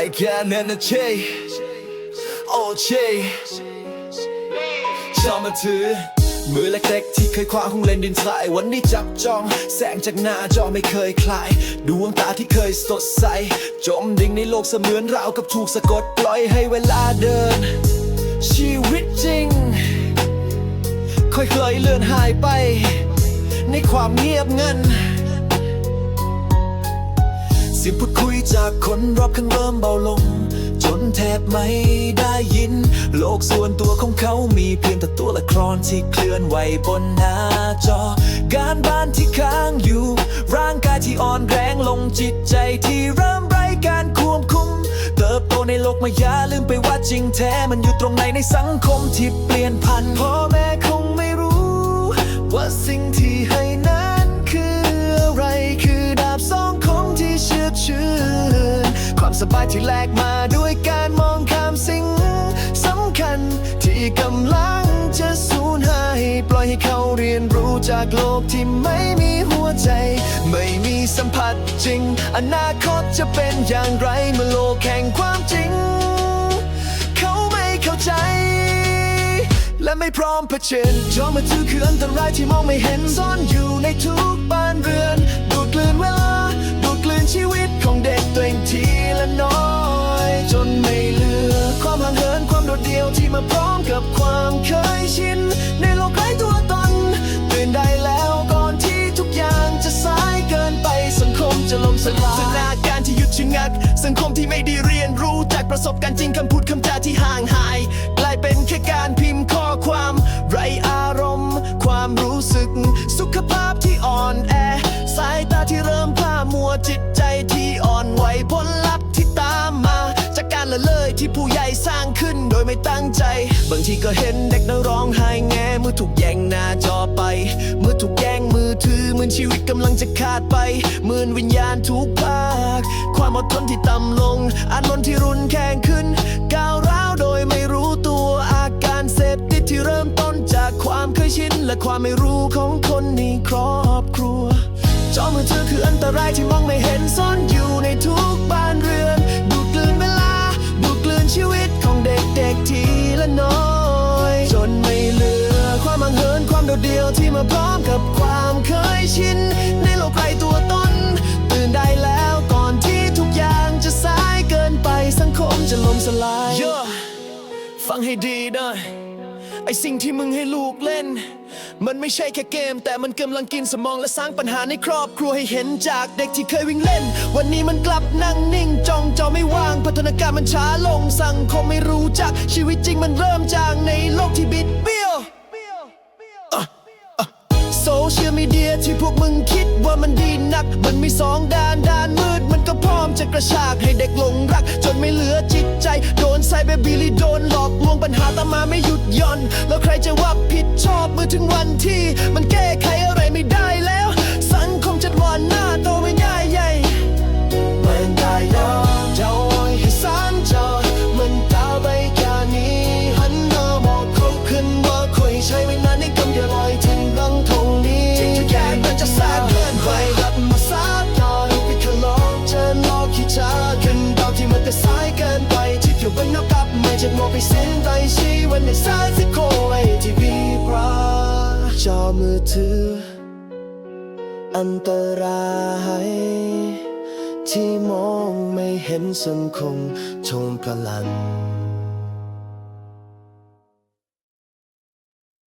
I can energy โอเชชอบมาถือมือเล็กๆที่เคยคว้าห้องเล่นดินทราย วันนี้จับจ้อง แสงจากหน้าจอไม่เคยคลาย ดวงตาที่เคยสดใส จมดิ่งในโลกเสมือนราวกับถูกสะกดปล่อยให้เวลาเดิน ชีวิตจริง ค่อยๆเลือนหายไป ในความเงียบงันเสียงพูดคุยจากคนรอบข้างเริ่มเบาลง จนแทบไม่ได้ยิน โลกส่วนตัวของเขามีเพียงแต่ตัวละครที่เคลื่อนไหวบนหน้าจอ การบ้านที่ค้างอยู่ ร่างกายที่อ่อนแรงลงจิตใจที่เริ่มไร้การควบคุม เติบโตในโลกมายาลืมไปว่าจริงแท้มันอยู่ตรงไหนในสังคมที่เปลี่ยนพันพ่อแม่คงไม่รู้ ว่าสิ่งที่ให้ สบายที่แลกมาด้วยการมองข้ามสิ่งสำคัญ ที่กำลังจะสูญหายปล่อยให้เขาเรียนรู้จากโลกที่ไม่มีหัวใจ ไม่มีสัมผัสจริง อนาคตจะเป็นอย่างไรเมื่อโลกแห่งความจริง เขาไม่เข้าใจและไม่พร้อมเผชิญจอมือถือคืออันตรายที่มองไม่เห็นซ่อนอยู่ในทุกบ้านเรือน ที่มาพร้อมกับความเคยชิน ในโลกไร้ตัวตนตื่นได้แล้วก่อนที่ทุกอย่างจะสายเกินไปสังคมจะล่มสลายสถานการณ์ที่หยุดชะงัก สังคมที่ไม่ได้เรียนรู้จากประสบการณ์จริงคำพูดคำจาที่ห่างหาย กลายเป็นแค่การพิมพ์ข้อความ ไรอารมณ์ ความรู้สึก เลยที่ผู้ใหญ่สร้างขึ้นโดยไม่ตั้งใจ บางทีก็เห็นเด็กนั้นร้องไห้แง่เมื่อถูกแย่งหน้าจอไป เมื่อถูกแย่งมือถือเหมือนชีวิตกำลังจะขาดไปเหมือนวิญญาณถูกพากความอดทนที่ต่ำลงอานนท์ที่รุนแรงขึ้น ก้าวร้าวโดยไม่รู้ตัวอาการเสพติดที่เริ่มต้นจากความเคยชินและความไม่รู้ของคนในครอบ ชิน ในโลกไกลตัวตน ตื่นได้แล้วก่อนที่ทุกอย่างจะสายเกินไปสังคมจะล่มสลายฟังให้ดีนะไอสิ่งที่มึงให้ลูกเล่น มันไม่ใช่แค่เกม แต่มันกำลังกินสมองและสร้างปัญหาในครอบครัวให้เห็นจากเด็กที่เคยวิ่งเล่น วันนี้มันกลับนั่งนิ่ง จ้องจอไม่ว่าง พัฒนาการมันช้าลงสังคมไม่รู้จัก ชีวิตจริงมันเริ่มจาก มึงคิดว่ามันดีนัก มันมีสองด้านด้านมืด มันก็พร้อมจะกระชากให้เด็กหลงรัก จนไม่เหลือจิตใจ โดนไซเบอร์บิลลีโดนหลอกลวงปัญหาตามมาไม่หยุดย่อน แล้วใครจะว่าผิดชอบเมื่อถึงวันที่ มันแก้ไขอะไรไม่ได้แล้ว สังคมจัดวันหน้าโตไม่ง่ายใหญ่มันได้ยอมจะโอยให้สานจอมันดาวไปแค่นี้หันหน้ามองเขาขึ้นว่าคุยใช้ไม่นานในค กับไม่จะมองไปเส้นใต้ชีวันในสายสิโคไอทีวีพระจอมือถือ อันตรายที่มองไม่เห็นสังคมชมพลัน